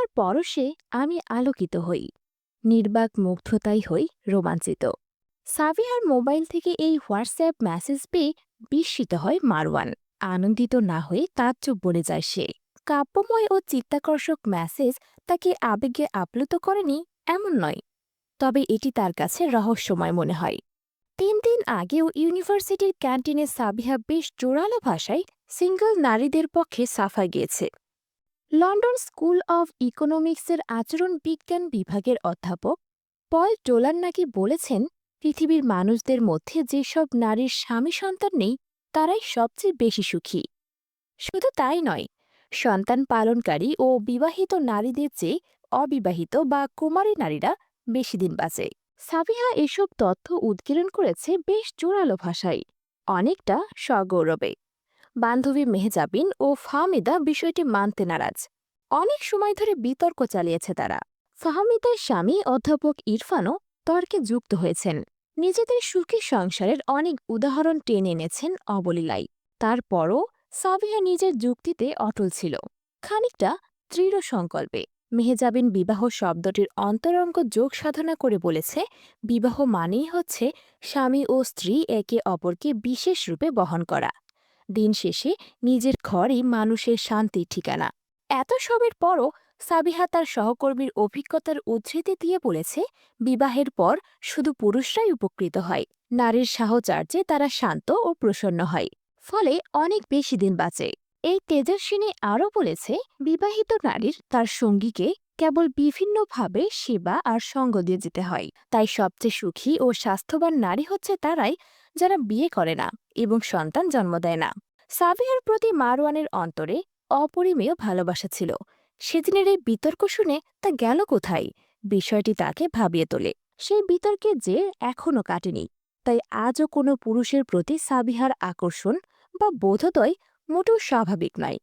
তোমার পরশে আমি আলোকিত হই, নির্বাক মুগ্ধতাই হই রোমাঞ্চিত। সাবিহার মোবাইল থেকে এই হোয়াটসঅ্যাপ মেসেজ পেয়ে বিস্মিত হয় মারওয়ান। আনন্দিত না হয়ে তাজ্জব বলে যায় সে। কাব্যময় ও চিত্তাকর্ষক মেসেজ তাকে আবেগে আপ্লুত করেনি এমন নয়, তবে এটি তার কাছে রহস্যময় মনে হয়। তিন দিন আগেও ইউনিভার্সিটির ক্যান্টিনে সাবিহা বেশ জোরালো ভাষায় সিঙ্গল নারীদের পক্ষে সাফাই গিয়েছে। লন্ডন স্কুল অব ইকোনমিক্সের আচরণ বিজ্ঞান বিভাগের অধ্যাপক পল টোলার নাকি বলেছেন, পৃথিবীর মানুষদের মধ্যে যেসব নারীর স্বামী সন্তান নেই, তারাই সবচেয়ে বেশি সুখী। শুধু তাই নয়, সন্তান পালনকারী ও বিবাহিত নারীদের চেয়ে অবিবাহিত বা কুমারী নারীরা বেশি দিন বাঁচে। সাবিহা এসব তথ্য উদ্গীরণ করেছে বেশ জোরালো ভাষায়, অনেকটা সগৌরবে বান্ধবী মেহজাবিন ও ফাহমিদা বিষয়টি মানতে নারাজ। অনেক সময় ধরে বিতর্ক চালিয়েছে তারা। ফাহমিদার স্বামী অধ্যাপক ইরফানও তর্কে যুক্ত হয়েছেন। নিজেদের সুখী সংসারের অনেক উদাহরণ টেনে এনেছেন অবলীলাই। তারপরও সাবিহা নিজের যুক্তিতে অটল ছিল। খানিকটা দৃঢ় সংকল্পে মেহেজাবিন বিবাহ শব্দটির অন্তরঙ্গ যোগ সাধনা করে বলেছে, বিবাহ মানেই হচ্ছে স্বামী ও স্ত্রী একে অপরকে বিশেষ রূপে বহন করা। দিন শেষে নিজের ঘরই মানুষের শান্তির ঠিকানা। এত সবের পরও সাবিহা তার সহকর্মীর অভিজ্ঞতার উদ্ধৃতি দিয়ে বলেছে, বিবাহের পর শুধু পুরুষরাই উপকৃত হয়, নারীর সাহচর্যে তারা শান্ত ও প্রসন্ন হয়, ফলে অনেক বেশি দিন বাঁচে। এই তেজস্বিনী আরও বলেছে, বিবাহিত নারীর তার সঙ্গীকে কেবল বিভিন্নভাবে সেবা আর সঙ্গ দিয়ে যেতে হয়, তাই সবচেয়ে সুখী ও স্বাস্থ্যবান নারী হচ্ছে তারাই যারা বিয়ে করে না এবং সন্তান জন্ম দেয় না। সাবিহার প্রতি মারওয়ানের অন্তরে অপরিমেয় ভালোবাসা ছিল। সেদিনের এই বিতর্ক শুনে তা গেল কোথায়? বিষয়টি তাকে ভাবিয়ে তোলে। সেই বিতর্কে যে এখনও কাটেনি। তাই আজও কোনো পুরুষের প্রতি সাবিহার আকর্ষণ বা বোধোদয় মোটেও স্বাভাবিক নয়।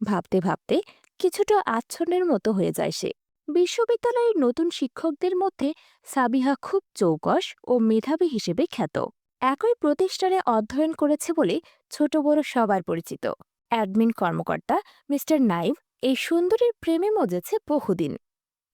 ভাবতে ভাবতে কিছুটা আচ্ছন্নের মতো হয়ে যায় সে। বিশ্ববিদ্যালয়ের নতুন শিক্ষকদের মধ্যে সাবিহা খুব চৌকস ও মেধাবী হিসেবে খ্যাত। একই প্রতিষ্ঠানে অধ্যয়ন করেছে বলে ছোট বড় সবার পরিচিত। অ্যাডমিন কর্মকর্তা মিস্টার নাইভ এই সুন্দরীর প্রেমে মজেছে বহুদিন।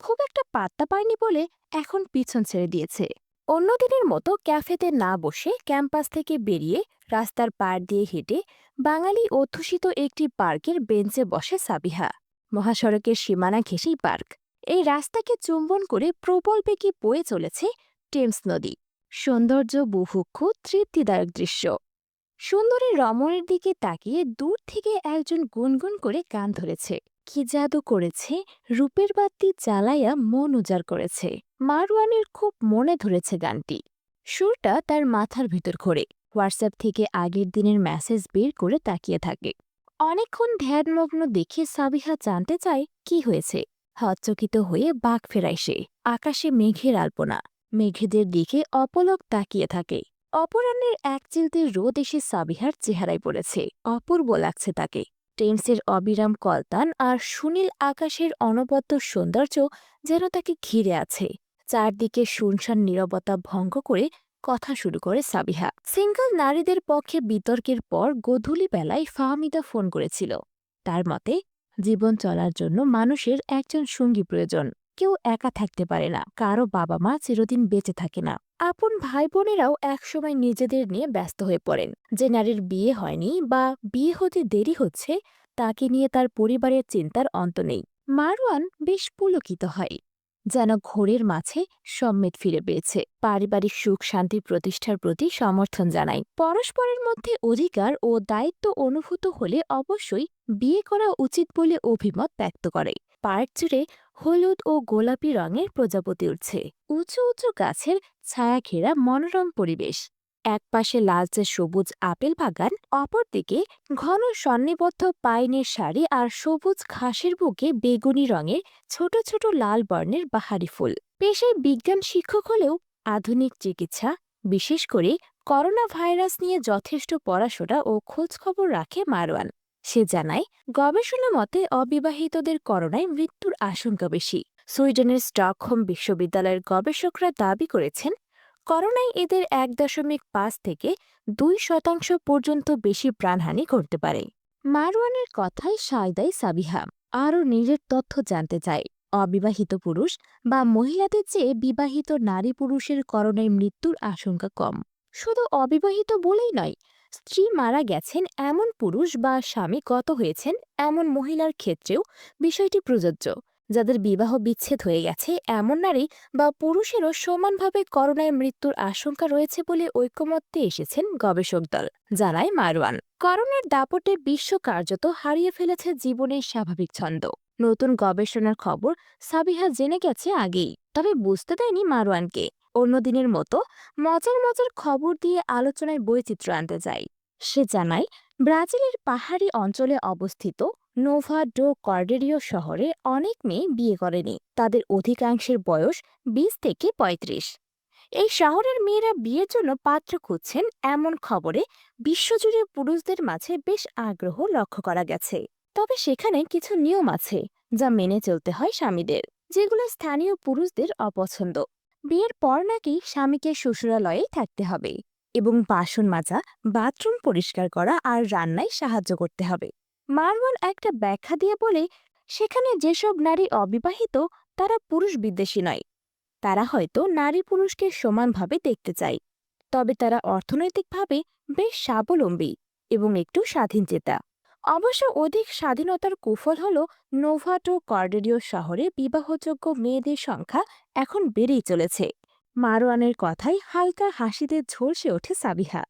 খুব একটা পাত্তা পায়নি বলে এখন পিছন ছেড়ে দিয়েছে। অন্যদিনের মতো ক্যাফেতে না বসে ক্যাম্পাস থেকে বেরিয়ে রাস্তার পাড় দিয়ে হেঁটে বাঙালি অধ্যুষিত একটি পার্কের বেঞ্চে বসে সাবিহা। মহাসড়কের সীমানা ঘেঁষেই পার্ক। এই রাস্তাকে চুম্বন করে প্রবল বেগে বয়ে চলেছে টেমস নদী। সৌন্দর্য বুভুক্ষ তৃপ্তিদায়ক দৃশ্য। সুন্দরী রমণের দিকে তাকিয়ে দূর থেকে একজন গুনগুন করে গান ধরেছে। কি জাদু করেছে? রূপের বাতি জ্বালাইয়া মন উজাড় করেছে। মারওয়ানের খুব মনে ধরেছে গানটি। সুরটা তার মাথার ভিতর ঘোরে। হোয়াটসঅ্যাপ থেকে আগের দিনের মেসেজ বের করে তাকিয়ে থাকে। অনেকক্ষণ ধ্যানমগ্ন দেখে সাবিহা জানতে চায়, কি হয়েছে? হচ্চকিত হয়ে বাঘ ফেরায় সে। আকাশে মেঘের আলপনা। মেঘেদের দিকে অপলক তাকিয়ে থাকে। অপরাহ্নের এক চিলতে রোদ এসে সাবিহার চেহারায় পড়েছে। অপূর্ব লাগছে তাকে। টেমসের অবিরাম কলতান আর সুনীল আকাশের অনবদ্য সৌন্দর্য যেন তাকে ঘিরে আছে। চারদিকে শুনশান নীরবতা ভঙ্গ করে কথা শুরু করে সাবিহা। সিঙ্গল নারীদের পক্ষে বিতর্কের পর গধূলি বেলায় ফাহমিদা ফোন করেছিল। তার মতে, জীবন চলার জন্য মানুষের একজন সঙ্গী প্রয়োজন। কেউ একা থাকতে পারে না, কারও বাবা মা চিরদিন বেঁচে থাকে না। আপন ভাই বোনেরাও একসময় নিজেদের নিয়ে ব্যস্ত হয়ে পড়েন। যে নারীর বিয়ে হয়নি বা বিয়ে হতে দেরি হচ্ছে, তাকে নিয়ে তার পরিবারের চিন্তার অন্ত নেই। মারওয়ান বেশ পুলকিত হয়, যেন ঘোরের মাঝে সম্মেত ফিরে পেয়েছে। পারিবারিক সুখ শান্তি প্রতিষ্ঠার প্রতি সমর্থন জানায়। পরস্পরের মধ্যে অধিকার ও দায়িত্ব অনুভূত হলে অবশ্যই বিয়ে করা উচিত বলে অভিমত ব্যক্ত করে। পার্ক জুড়ে হলুদ ও গোলাপি রঙের প্রজাপতি উঠছে উঁচু উঁচু গাছের ছায়া ঘেরা মনোরম পরিবেশ। একপাশে লালচে সবুজ আপেল বাগান, অপরদিকে ঘন সন্নিবদ্ধ পাইনের শাড়ি আর সবুজ ঘাসের বুকে বেগুনি রঙের ছোট ছোট লাল বর্ণের বাহারি ফুল। পেশায় বিজ্ঞান শিক্ষক হলেও আধুনিক চিকিৎসা, বিশেষ করে করোনা ভাইরাস নিয়ে যথেষ্ট পড়াশোনা ও খোঁজখবর রাখে মারওয়ান। সে জানায়, গবেষণা মতে অবিবাহিতদের করোনায় মৃত্যুর আশঙ্কা বেশি। সুইডেনের স্টকহোম বিশ্ববিদ্যালয়ের গবেষকরা দাবি করেছেন, করোনায় এদের এক দশমিক পাঁচ থেকে দুই শতাংশ পর্যন্ত বেশি প্রাণহানি করতে পারে। মারওয়ানের কথায় সায় দেয় সাবিহা আরও নিজের তথ্য জানতে চায়। অবিবাহিত পুরুষ বা মহিলাদের চেয়ে বিবাহিত নারী পুরুষের করোনায় মৃত্যুর আশঙ্কা কম। শুধু অবিবাহিত বলেই নয় স্ত্রী মারা গেছেন এমন পুরুষ বা স্বামী গত হয়েছেন এমন মহিলার ক্ষেত্রেও বিষয়টি প্রযোজ্য। যাদের বিবাহ বিচ্ছেদ হয়ে গেছে এমন নারী বা পুরুষেরও সমানভাবে করোনায় মৃত্যুর আশঙ্কা রয়েছে বলে ঐকমত্যে এসেছেন গবেষক দল, জানায় মারওয়ান। করোনার দাপটে বিশ্ব কার্যত হারিয়ে ফেলেছে জীবনের স্বাভাবিক ছন্দ। নতুন গবেষণার খবর সাবিহা জেনে গেছে আগেই, তবে বুঝতে দেয়নি মারওয়ানকে। অন্য দিনের মতো মজার মজার খবর দিয়ে আলোচনায় বৈচিত্র্য আনতে যায় সে জানায়, ব্রাজিলের পাহাড়ি অঞ্চলে অবস্থিত নোভা ডো কর্ডেরিও শহরে অনেক মেয়ে বিয়ে করেনি। তাদের অধিকাংশের বয়স বিশ থেকে ৩৫ এই শহরের মেয়েরা বিয়ের জন্য পাত্র খুঁজছেন এমন খবরে বিশ্বজুড়ে পুরুষদের মাঝে বেশ আগ্রহ লক্ষ্য করা গেছে। তবে সেখানে কিছু নিয়ম আছে, যা মেনে চলতে হয় স্বামীদের, যেগুলো স্থানীয় পুরুষদের অপছন্দ। বিয়ের পর নাকি স্বামীকে শ্বশুরালয়ে থাকতে হবে এবং বাসন মাজা, বাথরুম পরিষ্কার করা আর রান্নায় সাহায্য করতে হবে। মারওয়ান একটা ব্যাখ্যা দিয়ে বলে, সেখানে যেসব নারী অবিবাহিত, তারা পুরুষ বিদ্বেষী নয়। তারা হয়তো নারী পুরুষকে সমানভাবে দেখতে চায়। তবে তারা অর্থনৈতিকভাবে বেশ স্বাবলম্বী এবং একটু স্বাধীনচেতা অবশ্য অধিক স্বাধীনতার কুফল হল নোভাটো কর্ডেরিও শহরে বিবাহযোগ্য মেয়েদের সংখ্যা এখন বেড়েই চলেছে। মারোয়ানের কথাই হালকা হাসিতে ঝলসে ওঠে সাবিহা।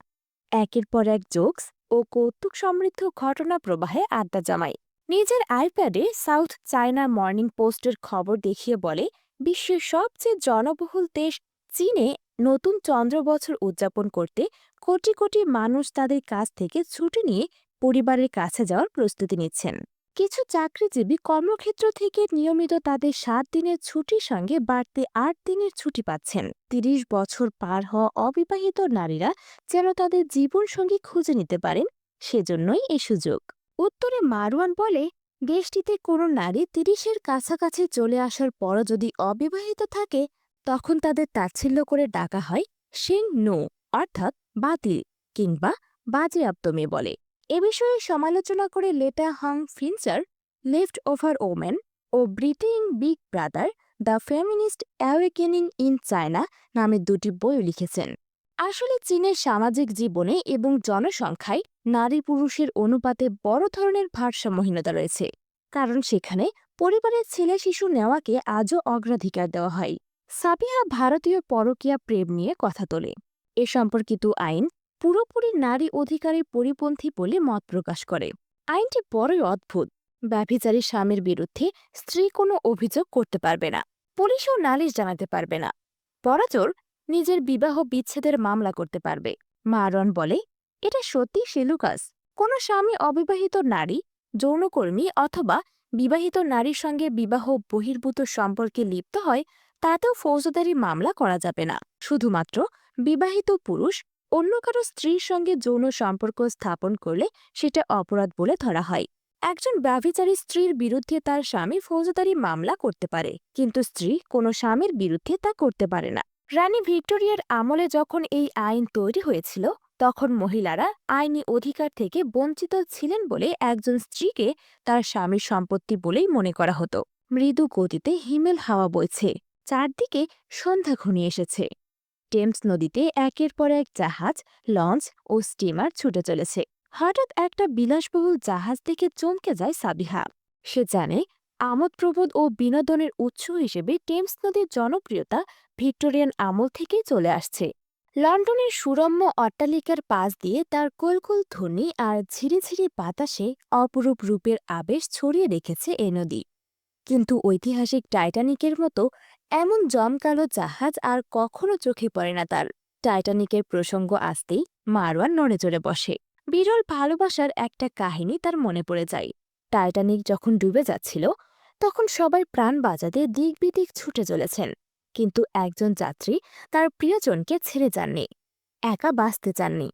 একের পর এক জোকস ও কৌতুক সমৃদ্ধ ঘটনা প্রবাহে আড্ডা জমায়। নিজের আইপ্যাডে সাউথ চায়না মর্নিং পোস্টের খবর দেখিয়ে বলে, বিশ্বের সবচেয়ে জনবহুল দেশ চীনে নতুন চন্দ্র বছর উদযাপন করতে কোটি কোটি মানুষ তাদের কাছ থেকে ছুটি নিয়ে পরিবারের কাছে যাওয়ার প্রস্তুতি নিচ্ছেন। কিছু চাকরিজীবী কর্মক্ষেত্র থেকে নিয়মিত তাদের সাত দিনের ছুটির সঙ্গে বাড়তি আট দিনের ছুটি পাচ্ছেন। তিরিশ বছর পার হওয়া অবিবাহিত নারীরা যেন তাদের জীবনসঙ্গী খুঁজে নিতে পারেন, সেজন্যই এ সুযোগ। উত্তরে মারওয়ান বলে, দেশটিতে কোনো নারী তিরিশের কাছাকাছি চলে আসার পরও যদি অবিবাহিত থাকে, তখন তাদের তাচ্ছিল্য করে ডাকা হয় সিং নো, অর্থাৎ বাতিল কিংবা বাজেয়াপ্ত মেয়ে বলে। এ বিষয়ে সমালোচনা করে Leta Hong Fincher, left over women O Britain Big Brother the feminist awakening in China নামে দুটি বইও লিখেছেন। আসলে চীনের সামাজিক জীবনে এবং জনসংখ্যায় নারী পুরুষের অনুপাতে বড় ধরনের ভারসাম্যহীনতা রয়েছে, কারণ সেখানে পরিবারের ছেলে শিশু নেওয়াকে আজও অগ্রাধিকার দেওয়া হয়। সাবিহা ভারতীয় পরকীয়া প্রেম নিয়ে কথা তোলে। এ সম্পর্কিত আইন পুরোপুরি নারী অধিকারের পরিপন্থী বলে মত প্রকাশ করে। আইনটি বড়ই অদ্ভুত। ব্যভিচারী স্বামীর বিরুদ্ধে স্ত্রী কোনো অভিযোগ করতে পারবে না পুলিশও নালিশ জানাতে পারবে না। পরাচর নিজের বিবাহ বিচ্ছেদের মামলা করতে পারবে। মারন বলে, এটা সত্যি সেলুকাস কোনো স্বামী অবিবাহিত নারী, যৌনকর্মী অথবা বিবাহিত নারীর সঙ্গে বিবাহ বহির্ভূত সম্পর্কে লিপ্ত হয়, তাতেও ফৌজদারি মামলা করা যাবে না। শুধুমাত্র বিবাহিত পুরুষ অন্য কারও স্ত্রীর সঙ্গে যৌন সম্পর্ক স্থাপন করলে সেটা অপরাধ বলে ধরা হয়। একজন ব্যভিচারী স্ত্রীর বিরুদ্ধে তার স্বামী ফৌজদারি মামলা করতে পারে, কিন্তু স্ত্রী কোনো স্বামীর বিরুদ্ধে তা করতে পারে না। রানী ভিক্টোরিয়ার আমলে যখন এই আইন তৈরি হয়েছিল, তখন মহিলারা আইনি অধিকার থেকে বঞ্চিত ছিলেন বলে একজন স্ত্রীকে তার স্বামীর সম্পত্তি বলেই মনে করা হতো। মৃদু গতিতে হিমেল হাওয়া বইছে। চারদিকে সন্ধ্যা ঘনিয়ে এসেছে। টেমস নদীতে একের পর এক জাহাজ, লঞ্চ ও স্টিমার ছুটে চলেছে। হঠাৎ একটা বিলাসবহুল জাহাজ দেখে চমকে যায় সাবিহা। সে জানে আমোদপ্রবোধ ও বিনোদনের উৎস হিসেবে টেমস নদীর জনপ্রিয়তা ভিক্টোরিয়ান আমল থেকেই চলে আসছে। লন্ডনের সুরম্য অট্টালিকার পাশ দিয়ে তার কোলকুল ধ্বনি আর ঝিরিঝিরি বাতাসে অপরূপ রূপের আবেশ ছড়িয়ে রেখেছে এ নদী। কিন্তু ঐতিহাসিক টাইটানিকের মতো এমন জমকালো জাহাজ আর কখনো চোখে পড়ে না তার। টাইটানিকের প্রসঙ্গ আসতেই মারওয়ান নড়ে চড়ে বসে। বিরল ভালোবাসার একটা কাহিনী তার মনে পড়ে যায়। টাইটানিক যখন ডুবে যাচ্ছিল, তখন সবাই প্রাণ বাজাতে দিক বিদিক ছুটে চলেছেন। কিন্তু একজন যাত্রী তার প্রিয়জনকে ছেড়ে যাননি, একা বাঁচতে চাননি।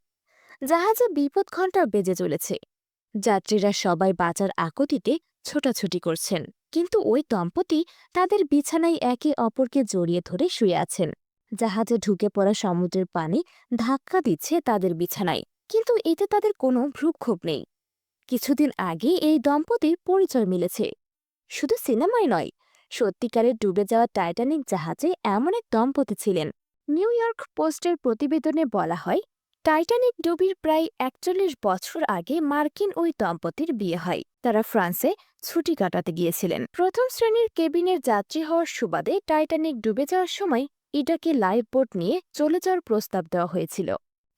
জাহাজে বিপদ ঘণ্টা বেজে চলেছে। যাত্রীরা সবাই বাঁচার আকতিতে ছোটাছুটি করছেন। কিন্তু ওই দম্পতি তাদের বিছানায় একে অপরকে জড়িয়ে ধরে শুয়ে আছেন। জাহাজে ঢুকে পড়া সমুদ্রের পানি ধাক্কা দিচ্ছে তাদের বিছানায়। কিন্তু এতে তাদের কোনো ভ্রুক্ষোভ নেই। কিছুদিন আগে এই দম্পতির পরিচয় মিলেছে। শুধু সিনেমায় নয় সত্যিকারের ডুবে যাওয়া টাইটানিক জাহাজে এমন এক দম্পতি ছিলেন। নিউ ইয়র্ক পোস্টের প্রতিবেদনে বলা হয় টাইটানিক ডুবির প্রায় একচল্লিশ বছর আগে মার্কিন ওই দম্পতির বিয়ে হয়। তারা ফ্রান্সে ছুটি কাটাতে গিয়েছিলেন। প্রথম শ্রেণির কেবিনের যাত্রী হওয়ার সুবাদে টাইটানিক ডুবে যাওয়ার সময় ইটাকে লাইফ বোট নিয়ে চলে যাওয়ার প্রস্তাব দেওয়া হয়েছিল।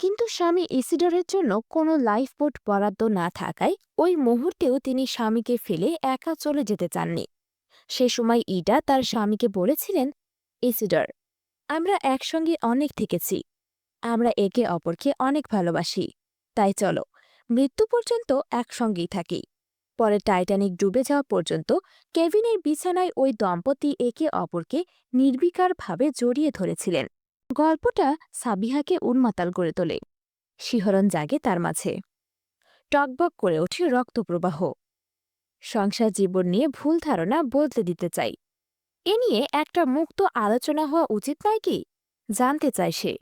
কিন্তু স্বামী ইসিডরের জন্য কোনো লাইফ বোট বরাদ্দ না থাকায় ওই মুহূর্তেও তিনি স্বামীকে ফেলে একা চলে যেতে চাননি। সে সময় ইডা তার স্বামীকে বলেছিলেন, ইসিডর, আমরা একসঙ্গে অনেক থেকেছি। আমরা একে অপরকে অনেক ভালোবাসি। তাই চলো, মৃত্যু পর্যন্ত একসঙ্গেই থাকি। পরে টাইটানিক ডুবে যাওয়া পর্যন্ত কেভিনের বিছানায় ওই দম্পতি একে অপরকে নির্বিকারভাবে জড়িয়ে ধরেছিলেন। গল্পটা সাবিহাকে উন্মাতাল করে তোলে। শিহরণ জাগে তার মাঝে। টকবক করে ওঠে রক্তপ্রবাহ। সংসার জীবন নিয়ে ভুল ধারণা বদলে দিতে চাই। এ নিয়ে একটা মুক্ত আলোচনা হওয়া উচিত নয় কি? জানতে চায় সে।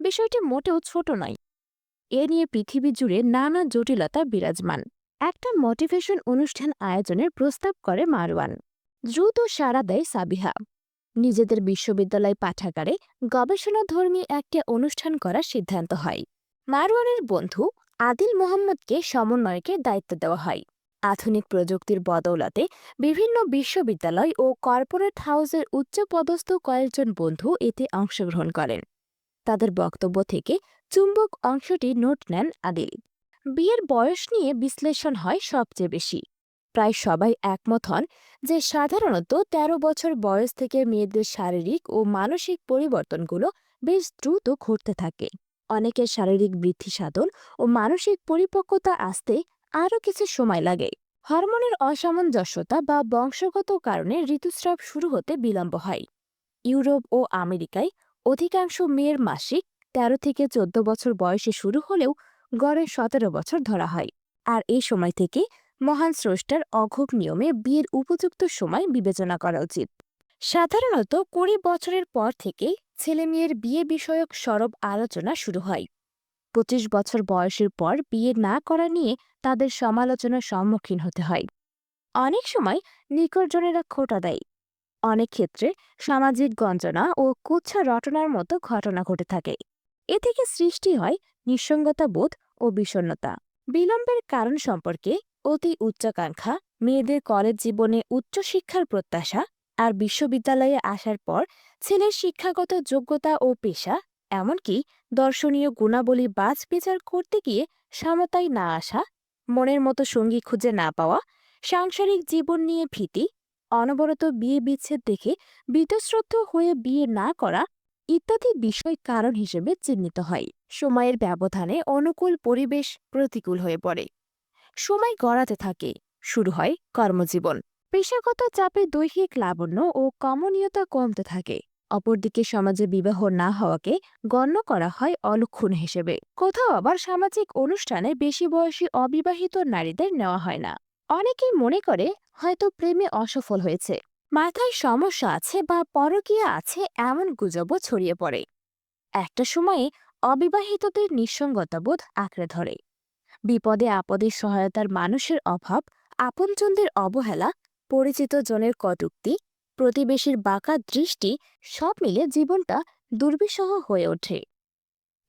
বিষয়টি মোটেও ছোট নয়। এ নিয়ে পৃথিবী জুড়ে নানা জটিলতা বিরাজমান। একটা মোটিভেশন অনুষ্ঠান আয়োজনের প্রস্তাব করে মারওয়ান। দ্রুত সাড়া দেয় সাবিহা। নিজেদের বিশ্ববিদ্যালয় পাঠাগারে গবেষণাধর্মী একটা অনুষ্ঠান করার সিদ্ধান্ত হয়। মারওয়ানের বন্ধু আদিল মোহাম্মদকে সমন্বয়কের দায়িত্ব দেওয়া হয়। আধুনিক প্রযুক্তির বদৌলতে বিভিন্ন বিশ্ববিদ্যালয় ও কর্পোরেট হাউসের উচ্চপদস্থ কয়েকজন বন্ধু এতে অংশগ্রহণ করেন। তাদের বক্তব্য থেকে চুম্বক অংশটি নোট নেন আদিল। বিয়ের বয়স নিয়ে বিশ্লেষণ হয় সবচেয়ে বেশি। প্রায় সবাই একমত হন যে সাধারণত ১৩ বছর বয়স থেকে মেয়েদের শারীরিক ও মানসিক পরিবর্তনগুলো বেশ দ্রুত ঘটতে থাকে। অনেকের শারীরিক বৃদ্ধি সাধন ও মানসিক পরিপক্কতা আসতে আরও কিছু সময় লাগে। হরমোনের অসামঞ্জস্যতা বা বংশগত কারণে ঋতুস্রাব শুরু হতে বিলম্ব হয়। ইউরোপ ও আমেরিকায় অধিকাংশ মেয়ের মাসিক ১৩ থেকে চোদ্দ বছর বয়সে শুরু হলেও গড়ে সতেরো বছর ধরা হয়। আর এই সময় থেকে মহান স্রষ্টার অঘোগ নিয়মে বিয়ের উপযুক্ত সময় বিবেচনা করা উচিত। সাধারণত কুড়ি বছরের পর থেকে ছেলেমেয়ের বিয়ে বিষয়ক সরব আলোচনা শুরু হয়। পঁচিশ বছর বয়সের পর বিয়ে না করা নিয়ে তাদের সমালোচনার সম্মুখীন হতে হয়। অনেক সময় নিকটজনেরা খোটা দেয়। অনেক ক্ষেত্রে সামাজিক গঞ্জনা ও কুচ্ছা রটনার মতো ঘটনা ঘটে থাকে। এ থেকে সৃষ্টি হয় নিঃসঙ্গতা বোধ ও বিষণ্নতা বিলম্বের কারণ সম্পর্কে অতি উচ্চাকাঙ্ক্ষা, মেয়েদের কলেজ জীবনে উচ্চশিক্ষার প্রত্যাশা আর বিশ্ববিদ্যালয়ে আসার পর ছেলের শিক্ষাগত যোগ্যতা ও পেশা, এমনকি দর্শনীয় গুণাবলী বাজ বিচার করতে গিয়ে সমতায় না আসা, মনের মতো সঙ্গী খুঁজে না পাওয়া, সাংসারিক জীবন নিয়ে ভীতি অনবরত বিয়ে বিচ্ছেদ দেখে বীতশ্রদ্ধ হয়ে বিয়ে না করা ইত্যাদি বিষয় কারণ হিসেবে চিহ্নিত হয়। সময়ের ব্যবধানে অনুকূল পরিবেশ প্রতিকূল হয়ে পড়ে। সময় গড়াতে থাকে। শুরু হয় কর্মজীবন। পেশাগত চাপে দৈহিক লাবণ্য ও কমনীয়তা কমতে থাকে। অপরদিকে সমাজে বিবাহ না হওয়াকে গণ্য করা হয় অলক্ষণ হিসেবে। কোথাও আবার সামাজিক অনুষ্ঠানে বেশি বয়সী অবিবাহিত নারীদের নেওয়া হয় না। অনেকেই মনে করে হয়তো প্রেমে অসফল হয়েছে। মাথায় সমস্যা আছে বা পরকীয়া আছে এমন গুজবও ছড়িয়ে পড়ে। একটা সময়ে অবিবাহিতদের নিঃসঙ্গতাবোধ আঁকড়ে ধরে। বিপদে আপদে সহায়তার মানুষের অভাব, আপনজনদের অবহেলা, পরিচিত জনের কটুক্তি, প্রতিবেশীর বাঁকা দৃষ্টি সব মিলে জীবনটা দুর্বিষহ হয়ে ওঠে।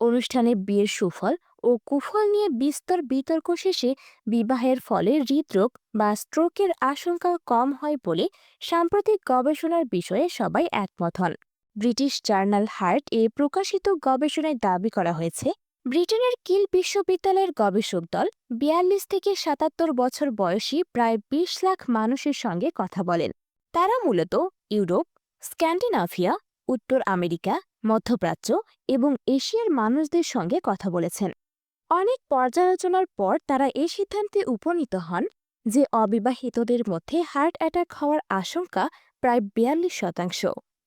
অনুষ্ঠানে বিয়ের সুফল ও কুফল নিয়ে বিস্তর বিতর্ক শেষে বিবাহের ফলে হৃদরোগ বা স্ট্রোকের আশঙ্কা কম হয় বলে সাম্প্রতিক গবেষণার বিষয়ে সবাই একমত হন। ব্রিটিশ জার্নাল হার্ট এ প্রকাশিত গবেষণায় দাবি করা হয়েছে, ব্রিটেনের কিল বিশ্ববিদ্যালয়ের গবেষক দল বিয়াল্লিশ থেকে সাতাত্তর বছর বয়সী প্রায় বিশ লাখ মানুষের সঙ্গে কথা বলেন। তারা মূলত ইউরোপ, স্ক্যান্ডিনাভিয়া, উত্তর আমেরিকা মধ্যপ্রাচ্য এবং এশিয়ার মানুষদের সঙ্গে কথা বলেছেন। অনেক পর্যালোচনার পর তারা এই সিদ্ধান্তে উপনীত হন যে অবিবাহিতদের মধ্যে হার্ট অ্যাটাক হওয়ার আশঙ্কা প্রায় বিয়াল্লিশ শতাংশ।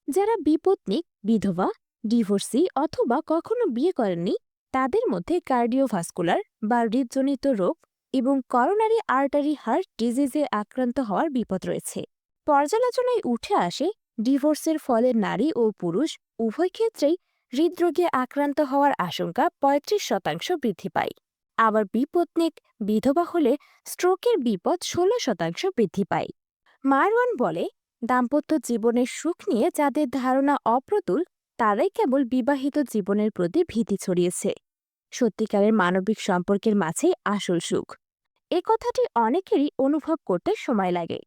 যারা বিপত্নিক, বিধবা, ডিভোর্সি অথবা কখনো বিয়ে করেননি, তাদের মধ্যে কার্ডিওভাস্কুলার বা হৃদজনিত রোগ এবং করোনারি আর্টারি হার্ট ডিজিজে আক্রান্ত হওয়ার বিপদ রয়েছে। পর্যালোচনায় উঠে আসে, ডিভোর্সের ফলে নারী ও পুরুষ উভয় ক্ষেত্রেই হৃদরোগে আক্রান্ত হওয়ার আশঙ্কা পঁয়ত্রিশ শতাংশ বৃদ্ধি পায়। আবার বিপত্নিক বিধবা হলে স্ট্রোকের বিপদ ষোলো শতাংশ বৃদ্ধি পায়। মারওয়ান বলে, দাম্পত্য জীবনের সুখ নিয়ে যাদের ধারণা অপ্রতুল, তারাই কেবল বিবাহিত জীবনের প্রতি ভীতি ছড়িয়েছে। সত্যিকারের মানবিক সম্পর্কের মাঝেই আসল সুখ। এ কথাটি অনেকেরই অনুভব করতে সময় লাগে।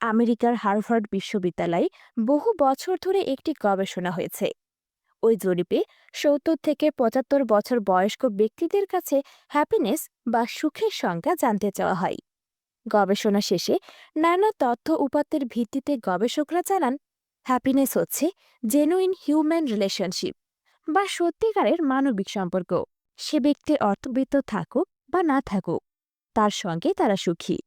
আমেরিকার হার্ভার্ড বিশ্ববিদ্যালয়ে বহু বছর ধরে একটি গবেষণা হয়েছে। ওই জরিপে সত্তর থেকে পঁচাত্তর বছর বয়স্ক ব্যক্তিদের কাছে হ্যাপিনেস বা সুখের সংজ্ঞা জানতে চাওয়া হয়। গবেষণা শেষে নানা তথ্য উপাত্তের ভিত্তিতে গবেষকরা জানান হ্যাপিনেস হচ্ছে জেনুইন হিউম্যান রিলেশনশিপ বা সত্যিকারের মানবিক সম্পর্ক। সে ব্যক্তি অর্থবিত্ত থাকুক বা না থাকুক, তার সঙ্গে তারা সুখী।